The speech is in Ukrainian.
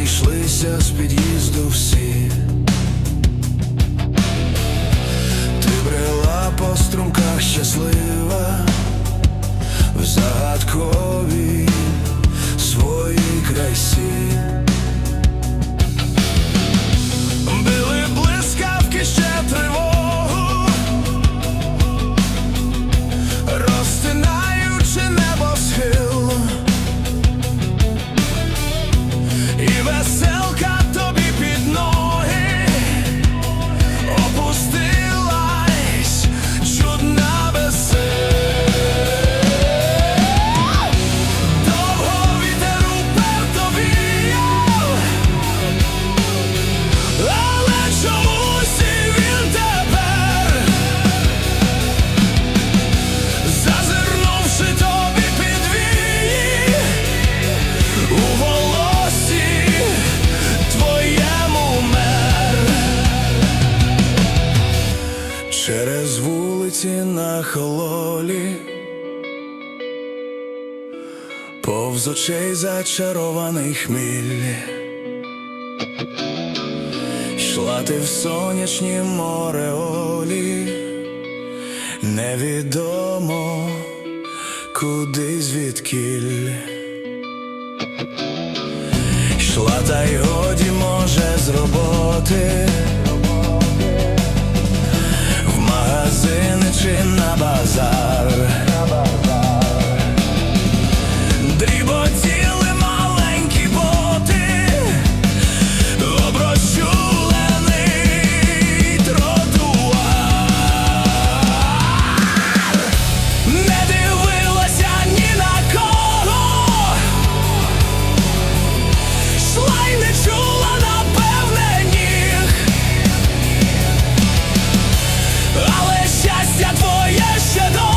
розійшлися з під'їзду всі. Ти брела по струмках щасливі. Вулиці на хололі, повз очей зачарований хміль. Йшла ти в сонячні мореолі, невідомо куди звідкіль. Йшла та й годі się do